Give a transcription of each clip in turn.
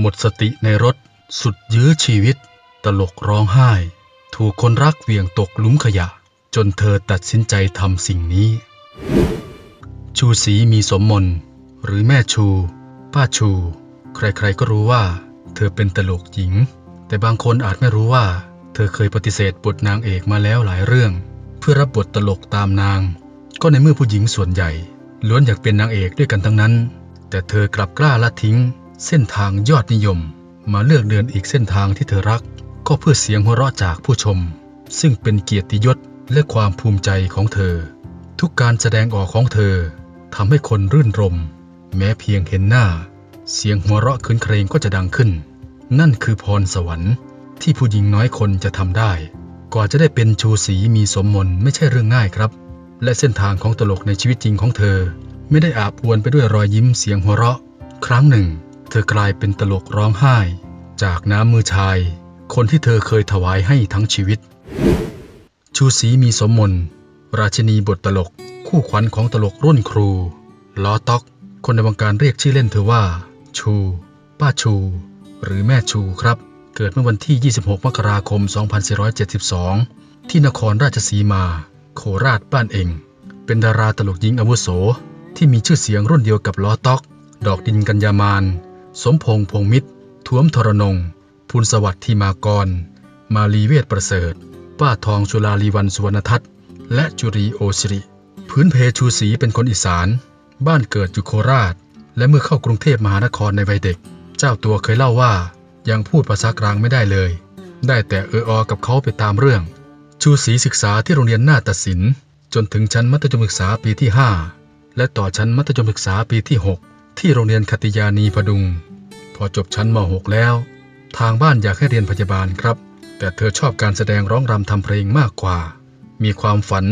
หมดสติในรถ สุดยื้อชีวิต ตลกร้องไห้ ถูกคนรักเหวี่ยงตกลุมขยะ จนเธอตัดสินใจทำสิ่งนี้ ชูศรีมีสมมน หรือแม่ชู ป้าชู ใครๆก็รู้ว่า เธอเป็นตลกหญิง แต่บางคนอาจไม่รู้ว่า เธอเคยปฏิเสธบทนางเอกมาแล้วหลายเรื่อง เพื่อรับบทตลกตามนาง ก็ในเมื่อผู้หญิงส่วนใหญ่ล้วนอยากเป็นนางเอกด้วยกันทั้งนั้น แต่เธอกลับกล้าละทิ้ง เส้นทางยอดนิยม มาเลือกเดินอีกเส้นทางที่เธอรัก ก็เพื่อเสียงหัวเราะจากผู้ชม ซึ่งเป็นเกียรติยศและความภูมิใจของเธอ ทุกการแสดงออกของเธอทำให้คนรื่นรม แม้เพียงเห็นหน้า เสียงหัวเราะคืนเครงก็จะดังขึ้น นั่นคือพรสวรรค์ ที่ผู้หญิงน้อยคนจะทำได้ กว่าจะได้เป็นชูศรีมีสมมนไม่ใช่เรื่องง่ายครับ และเส้นทางของตลกในชีวิตจริงของเธอ ไม่ได้อาบอวนไปด้วยรอยยิ้มเสียงหัวเราะ ครั้งหนึ่ง เธอกลายเป็นตลกร้องไห้ จากน้ำมือชาย คนที่เธอเคยถวายให้ทั้งชีวิต ชูศรีมีสมมนราชินีบทตลก คู่ขวัญของตลกรุ่นครู ล้อต๊อก คนในวงการเรียกชื่อเล่นเธอว่า ชู ป้าชู หรือแม่ชูครับ เกิดเมื่อวันที่ 26 มกราคม 2472 ที่นครราชสีมา โคราชบ้านเอง เป็นดาราตลกหญิงอาวุโสที่มีชื่อเสียงรุ่นเดียวกับล้อต๊อก ดอกดินกัญญามาน สมพงษ์พงมิตรท้วมทรนงภูลสวัสดิ์ทีมากร มาลีเวทประเสริฐ ป้าทองชุลาลีวันสุวรรณทัศน์ และจุรีโอสิริ พื้นเพชูศรีเป็นคนอีสาน บ้านเกิดอยู่โคราช และเมื่อเข้ากรุงเทพมหานครในวัยเด็ก เจ้าตัวเคยเล่าว่า ยังพูดภาษากลางไม่ได้เลย ได้แต่เอออกับเขาไปตามเรื่อง ชูศรีศึกษาที่โรงเรียนนาฏศิลป์จนถึงชั้นมัธยมศึกษาปีที่ 5 และต่อชั้นมัธยมศึกษาปีที่ 6 ที่โรงเรียนคติยานีพดุง พอจบชั้นม .6 แล้ว ทางบ้านอยากให้เรียนพยาบาลครับ แต่เธอชอบการแสดงร้องรำทำเพลงมากกว่า มีความฝัน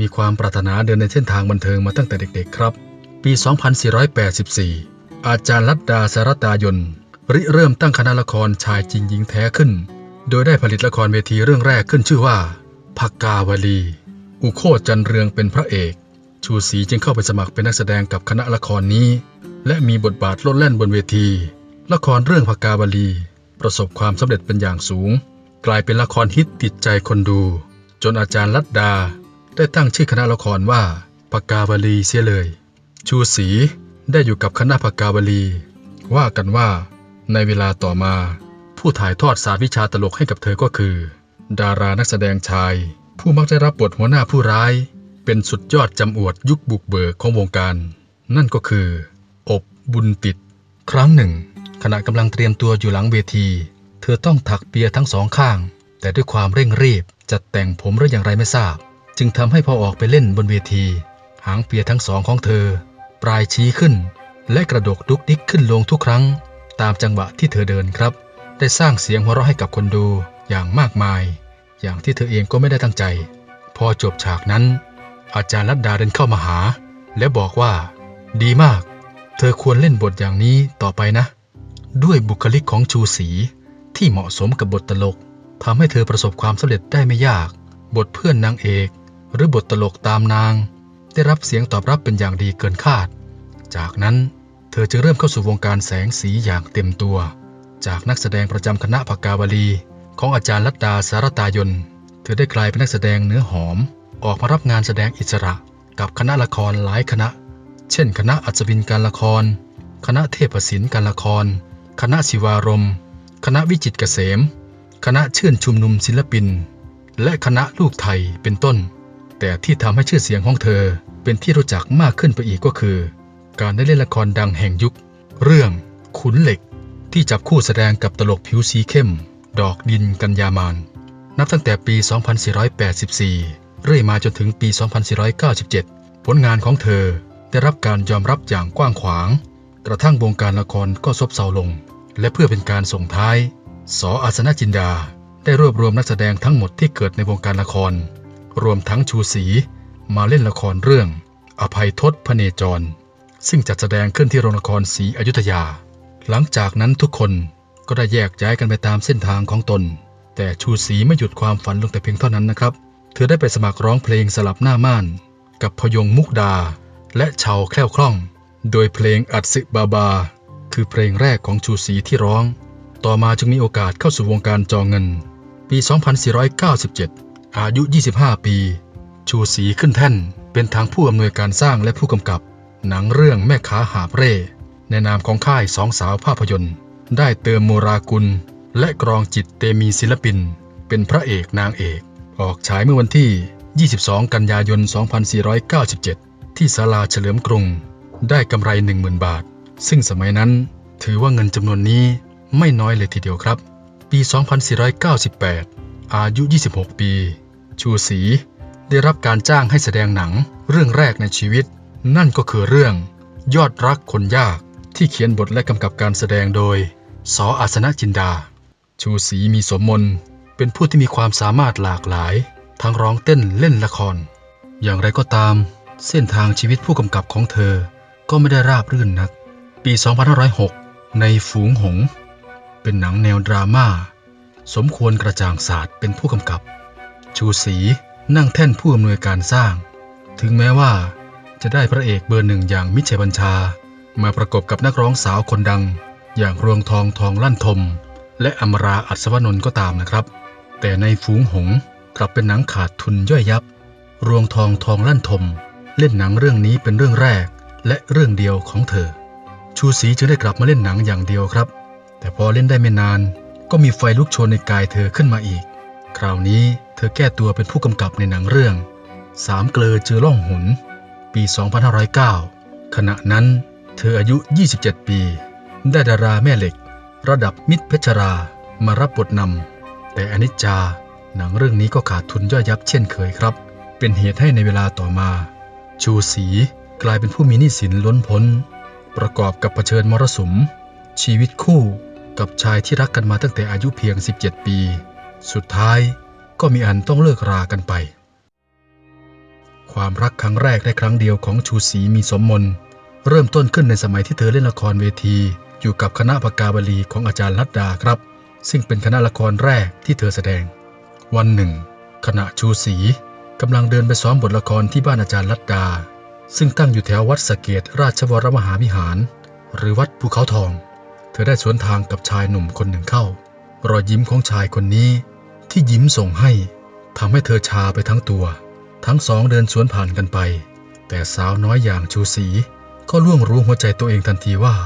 มีความปรารถนาเดินในเส้นทางบันเทิงมาตั้งแต่เด็กๆ ครับ ปี 2484 อาจารย์ลัดดาสารตายนริเริ่มตั้งคณะละครชายจริงหญิงแท้ขึ้น โดยได้ผลิตละครเวทีเรื่องแรกขึ้นชื่อว่าพักกาวลี อุโคจันเรืองเป็นพระเอก ชูศรีจึงเข้าไปสมัครเป็นนักแสดงกับคณะละครนี้ และมีบทบาทโลดแล่นบนเวที ละครเรื่องพักกาลี ประสบความสำเร็จเป็นอย่างสูง กลายเป็นละครฮิตติดใจคนดู จนอาจารย์ลัดดา ได้ตั้งชื่อคณะละครว่าพักกาลีเสียเลย ชูศรีได้อยู่กับคณะพักกาลี ว่ากันว่า ในเวลาต่อมา ผู้ถ่ายทอดศาสตร์วิชาตลกให้กับเธอก็คือ ดารานักแสดงชาย ผู้มักได้รับบทหัวหน้าผู้ร้าย เป็นสุดยอดจำอวดยุคบุกเบิกของวงการ นั่นก็คือ บุญติด ครั้งหนึ่ง ขณะกำลังเตรียมตัวอยู่หลังเวที เธอต้องถักเปียทั้งสองข้าง แต่ด้วยความเร่งรีบจัดแต่งผมหรืออย่างไรไม่ทราบ จึงทำให้พอออกไปเล่นบนเวที หางเปียทั้งสองของเธอ ปลายชี้ขึ้น และกระดกดุกดิกขึ้นลงทุกครั้ง ตามจังหวะที่เธอเดินครับ ได้สร้างเสียงหัวเราะให้กับคนดูอย่างมากมาย อย่างที่เธอเองก็ไม่ได้ตั้งใจ พอจบฉากนั้น อาจารย์ลัดดาเดินเข้ามาหา และบอกว่า ดีมาก เธอควรเล่นบทอย่างนี้ต่อไปนะ ด้วยบุคลิกของชูศรีที่เหมาะสมกับบทตลกทำให้เธอประสบความสำเร็จได้ไม่ยาก บทเพื่อนนางเอก หรือบทตลกตามนาง ได้รับเสียงตอบรับเป็นอย่างดีเกินคาด จากนั้นเธอจึงเริ่มเข้าสู่วงการแสงสีอย่างเต็มตัว จากนักแสดงประจำคณะภกาวลี ของอาจารย์ลัดดาสารตายน เธอได้กลายเป็นนักแสดงเนื้อหอม ออกมารับงานแสดงอิสระกับคณะละครหลายคณะ เช่น คณะอัศวินการละคร คณะเทพศิลป์การละคร คณะศิวารม คณะวิจิตรเกษม คณะเชื่นชุมนุมศิลปิน และคณะลูกไทยเป็นต้น แต่ที่ทำให้ชื่อเสียงของเธอเป็นที่รู้จักมากขึ้นไปอีกก็คือ การได้เล่นละครดังแห่งยุค เรื่อง ขุนเหล็ก ที่จับคู่แสดงกับตลกผิวสีเข้ม ดอกดินกัญญามานนับตั้งแต่ปี 2484 เรื่อยมาจนถึงปี 2497 ผลงานของเธอ ได้รับการยอมรับอย่างกว้างขวาง กระทั่งวงการละครก็ซบเซาลง และเพื่อเป็นการส่งท้าย สออาสนะจินดา ได้รวบรวมนักแสดงทั้งหมดที่เกิดในวงการละคร รวมทั้งชูศรีมาเล่นละครเรื่อง อภัยทศพเนจร ซึ่งจัดแสดงขึ้นที่โรงละครศรีอยุธยา หลังจากนั้นทุกคนก็ได้แยกย้ายกันไปตามเส้นทางของตน แต่ชูศรีไม่หยุดความฝันลงแต่เพียงเท่านั้นนะครับ เธอได้ไปสมัครร้องเพลงสลับหน้าม่าน กับพยงมุกดา และชาวแคล่วคล่อง โดยเพลงอัดสิบาบา คือเพลงแรกของชูศรีที่ร้อง ต่อมาจึงมีโอกาสเข้าสู่วงการจองเงิน ปี 2497 อายุ 25 ปี ชูศรีขึ้นแท่น เป็นทางผู้อำนวยการสร้างและผู้กำกับ หนังเรื่องแม่ค้าหาเร่ ในนามของค่ายสองสาวภาพยนตร์ ได้เติมโมรากุล และกรองจิตเตมีศิลปิน เป็นพระเอกนางเอก ออกฉายเมื่อวันที่ 22 กันยายน 2497 ที่ศาลาเฉลิมกรุง ได้กำไร 10,000 บาท ซึ่งสมัยนั้นถือว่าเงินจำนวนนี้ไม่น้อยเลยทีเดียวครับ ปี 2498 อายุ 26 ปี ชูศรีได้รับการจ้างให้แสดงหนังเรื่องแรกในชีวิต นั่นก็คือเรื่องยอดรักคนยากที่เขียนบทและกำกับการแสดงโดย สออาสนะจินดา ชูศรีมีสมมนเป็นผู้ที่มีความสามารถหลากหลาย ทั้งร้องเต้นเล่นละคร อย่างไรก็ตาม เส้นทางชีวิตผู้กำกับของเธอก็ไม่ได้ราบรื่นนัก ปี 2506 ในฝูงหง เป็นหนังแนวดราม่า สมควรกระจ่างศาสตร์เป็นผู้กำกับ ชูศรีนั่งแท่นผู้อำนวยการสร้าง ถึงแม้ว่าจะได้พระเอกเบอร์หนึ่งอย่างมิตรชัยบัญชา มาประกบกับนักร้องสาวคนดัง อย่างรวงทองทองลั่นทม และอมราอัศวนนท์ก็ตามนะครับ แต่ในฝูงหงกลับเป็นหนังขาดทุนย่อยยับ รวงทองทองลั่นทม เล่นหนังเรื่องนี้เป็นเรื่องแรกและเรื่องเดียวของเธอ ชูศรีจึงได้กลับมาเล่นหนังอย่างเดียวครับ แต่พอเล่นได้ไม่นาน ก็มีไฟลุกโชนในกายเธอขึ้นมาอีก คราวนี้เธอแก้ตัวเป็นผู้กำกับในหนังเรื่องสามเกลอเจอล่องหุน ปี 2509 ขณะนั้นเธออายุ 27 ปี ได้ดาราแม่เหล็ก ระดับมิตรเพชรา มารับบทนำแต่อนิจจา หนังเรื่องนี้ก็ขาดทุนย่อยยับเช่นเคยครับ เป็นเหตุให้ในเวลาต่อมา ชูศรีกลายเป็นผู้มีหนี้สินล้นพ้น ประกอบกับเผชิญมรสุม ชีวิตคู่กับชายที่รักกันมาตั้งแต่อายุเพียง 17 ปี สุดท้ายก็มีอันต้องเลิกรากันไป ความรักครั้งแรกและครั้งเดียวของชูศรีมีสมมนเริ่มต้นขึ้นในสมัยที่เธอเล่นละครเวที อยู่กับคณะปากาบาลีของอาจารย์ลัดดาครับ ซึ่งเป็นคณะละครแรกที่เธอแสดง วันหนึ่ง ขณะชูศรี กำลังเดินไปซ้อมบทละครที่บ้านอาจารย์ลัดดา ซึ่งตั้งอยู่แถววัดสะเกตราชวรมหาวิหาร หรือวัดภูเขาทอง เธอได้สวนทางกับชายหนุ่มคนหนึ่งเข้า รอยยิ้มของชายคนนี้ ที่ยิ้มส่งให้ทำให้เธอชาไปทั้งตัว ทั้งสองเดินสวนผ่านกันไป แต่สาวน้อยอย่างชูศรีก็ล่วงรู้หัวใจตัวเองทันทีว่า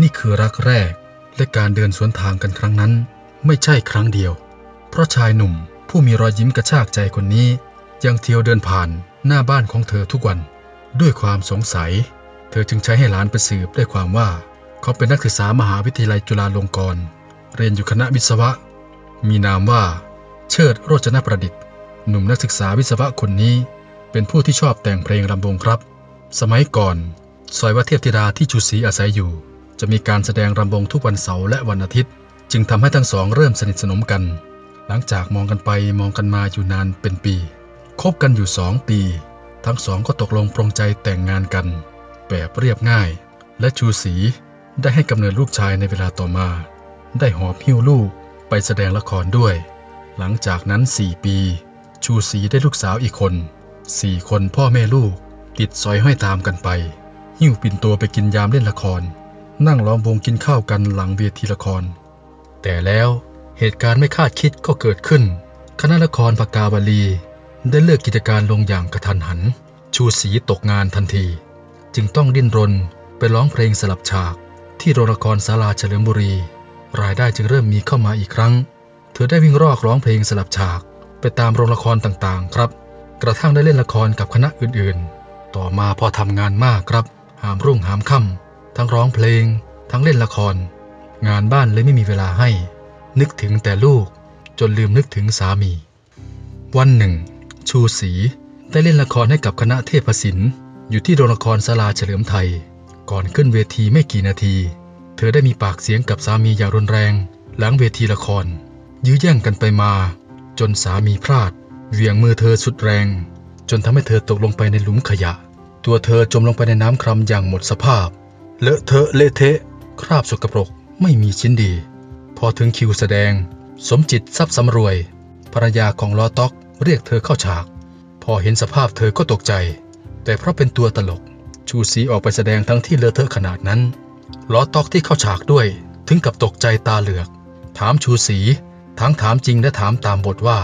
นี่คือรักแรก และการเดินสวนทางกันครั้งนั้น ไม่ใช่ครั้งเดียว เพราะชายหนุ่มผู้มีรอยยิ้มกระชากใจคนนี้ ยังเที่ยวเดินผ่านหน้าบ้านของเธอทุกวัน ด้วยความสงสัย เธอจึงใช้ให้หลานไปสืบได้ความว่า เขาเป็นนักศึกษามหาวิทยาลัยจุฬาลงกรณ์เรียนอยู่คณะวิศวะ มีนามว่า เชิดโรจนประดิษฐ์ หนุ่มนักศึกษาวิศวะคนนี้ เป็นผู้ที่ชอบแต่งเพลงรำวงครับ สมัยก่อนซอยวัดเทพธิดาที่ชูศรีอาศัยอยู่ จะมีการแสดงรำวงทุกวันเสาร์และวันอาทิตย์ จึงทำให้ทั้งสองเริ่มสนิทสนมกัน หลังจากมองกันไปมองกันมาอยู่นานเป็นปี คบกันอยู่สองปี ทั้งสองก็ตกลงปรงใจแต่งงานกัน แบบเรียบง่าย และชูศรีได้ให้กำเนิดลูกชายในเวลาต่อมา ได้หอบหิ้วลูกไปแสดงละครด้วย หลังจากนั้น4ปี ชูศรีได้ลูกสาวอีกคน4คนพ่อแม่ลูก ติดสอยห้อยตามกันไป หิ้วปิ่นตัวไปกินยามเล่นละคร นั่งล้อมวงกินข้าวกันหลังเวทีละคร แต่แล้วเหตุการณ์ไม่คาดคิดก็เกิดขึ้น คณะละครปากาบาลี ได้เลิกกิจการลงอย่างกระทันหัน ชูศรีตกงานทันที จึงต้องดิ้นรนไปร้องเพลงสลับฉาก ที่โรงละครศาลาเฉลิมบุรี รายได้จึงเริ่มมีเข้ามาอีกครั้ง เธอได้วิ่งรอกร้องเพลงสลับฉาก ไปตามโรงละครต่างๆ ครับ กระทั่งได้เล่นละครกับคณะอื่นๆ ต่อมาพอทำงานมากครับ หามรุ่งหามค่ำทั้งร้องเพลง ทั้งเล่นละคร งานบ้านเลยไม่มีเวลาให้ นึกถึงแต่ลูกจนลืมนึกถึงสามี วันหนึ่ง ชูศรีได้เล่นละครให้กับคณะเทพศิลป์อยู่ที่โรงละครศาลาเฉลิมไทย ก่อนขึ้นเวทีไม่กี่นาที เธอได้มีปากเสียงกับสามีอย่างรุนแรง หลังเวทีละคร ยื้อแย่งกันไปมา จนสามีพลาด เหวี่ยงมือเธอสุดแรง จนทำให้เธอตกลงไปในหลุมขยะ ตัวเธอจมลงไปในน้ำครำอย่างหมดสภาพ เลอะเทอะเละเทะ คราบสกปรกไม่มีชิ้นดี พอถึงคิวแสดง สมจิตทรัพย์สำรวยภรรยาของลอต็อก เรียกเธอเข้าฉาก พอเห็นสภาพเธอก็ตกใจ แต่เพราะเป็นตัวตลก ชูศรีออกไปแสดงทั้งที่เลอะเทอะขนาดนั้น ล้อตอกที่เข้าฉากด้วย ถึงกับตกใจตาเหลือก ถามชูศรีทั้งถามจริงและถามตามบทว่า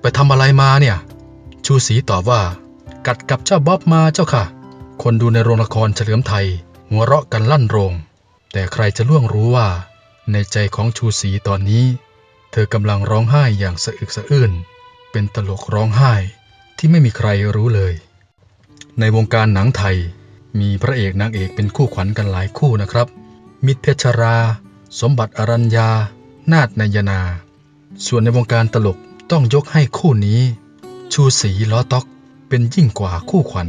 ไปทำอะไรมาเนี่ย ชูศรีตอบว่า กัดกับเจ้าบ๊อบมาเจ้าค่ะ คนดูในโรงละครเฉลิมไทย หัวเราะกันลั่นโรง แต่ใครจะล่วงรู้ว่า ในใจของชูศรีตอนนี้ เธอกำลังร้องไห้อย่างสะอึกสะอื้น เป็นตลกร้องไห้ที่ไม่มีใครรู้เลย ในวงการหนังไทย มีพระเอกนางเอกเป็นคู่ขวัญกันหลายคู่นะครับ มิตรเพชรา สมบัติอรัญญา นาฏนายนา ส่วนในวงการตลกต้องยกให้คู่นี้ ชูศรีล้อต๊อกเป็นยิ่งกว่าคู่ขวัญ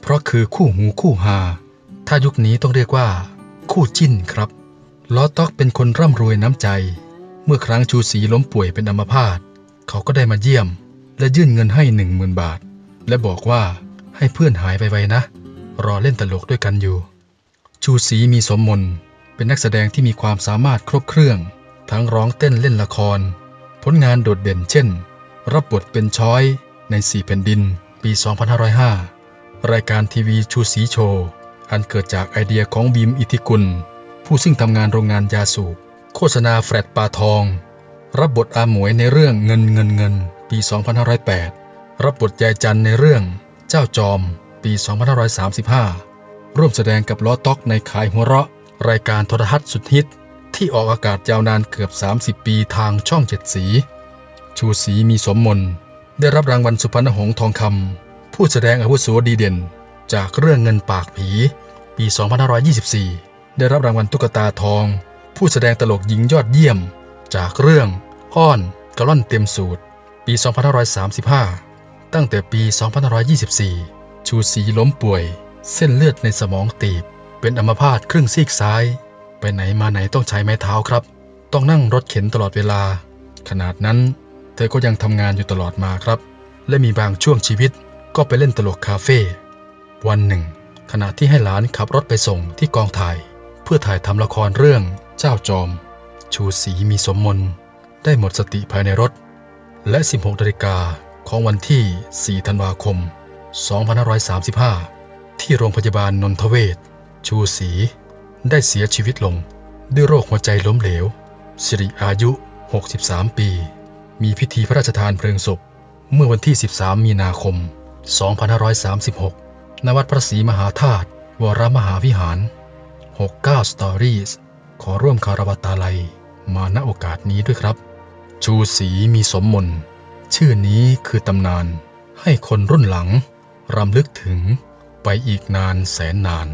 เพราะคือคู่หูคู่หา ถ้ายุคนี้ต้องเรียกว่า คู่จิ้นครับล้อต๊อกเป็นคนร่ำรวยน้ำใจ เมื่อครั้งชูศรีล้มป่วยเป็นอัมพาต เขาก็ได้มาเยี่ยม และยื่นเงินให้หนึ่งหมื่นบาท และบอกว่าให้เพื่อนหายไปไวนะ รอเล่นตลกด้วยกันอยู่ ชูศรีมีสมมนเป็นนักแสดงที่มีความสามารถครบเครื่อง ทั้งร้องเต้นเล่นละคร ผลงานโดดเด่นเช่น รับบทเป็นช้อยในสี่แผ่นดิน ปี 2505 รายการทีวีชูศรีโชว์ อันเกิดจากไอเดียของบีมอิทธิกุล ผู้ซึ่งทำงานโรงงานยาสูบ โฆษณาแฟลตปลาทอง รับบทอาหมวยในเรื่องเงินเงินเงิน ปี 2508 รับบทยายจันในเรื่องเจ้าจอม ปี 2535 ร่วมแสดงกับล้อต๊อกในขายหัวเราะ รายการโทรทัศน์สุดฮิต ที่ออกอากาศยาวนานเกือบ 30 ปีทางช่องเจ็ดสี ชูศรีมีสมมนได้รับรางวัลสุพรรณหงส์ทองคำผู้แสดงอาวุโสดีเด่น จากเรื่องเงินปากผี ปี 2524 ได้รับรางวัลตุ๊กตาทอง ผู้แสดงตลกหญิงยอดเยี่ยม จากเรื่องอ้อนกะล่อนเต็มสูตร ปี 2535 ตั้งแต่ปี 2524 ชูศรีล้มป่วย เส้นเลือดในสมองตีบ เป็นอัมพาตครึ่งซีกซ้าย ไปไหนมาไหนต้องใช้ไม้เท้าครับ ต้องนั่งรถเข็นตลอดเวลา ขนาดนั้น เธอก็ยังทำงานอยู่ตลอดมาครับ และมีบางช่วงชีวิตก็ไปเล่นตลกคาเฟ่วันหนึ่ง ขณะที่ให้หลานขับรถไปส่งที่กองถ่าย เพื่อถ่ายทำละครเรื่องเจ้าจอม ชูศรีมีสมมนได้หมดสติภายในรถ และ 16นาฬิกาของวันที่ 4 ธันวาคม 2535 ที่โรงพยาบาลนนทเวศชูศรีได้เสียชีวิตลง ด้วยโรคหัวใจล้มเหลว สิริอายุ 63 ปี มีพิธีพระราชทานเพลิงศพ เมื่อวันที่ 13 มีนาคม 2536 ณ วัดพระศรีมหาธาตุวรมหาวิหาร 69 Stories ขอร่วมคารวะตาลัย มาณโอกาสนี้ด้วยครับ ชูศรีมีสมมน ชื่อนี้คือตำนานให้คนรุ่นหลังรำลึกถึงไปอีกนานแสนนาน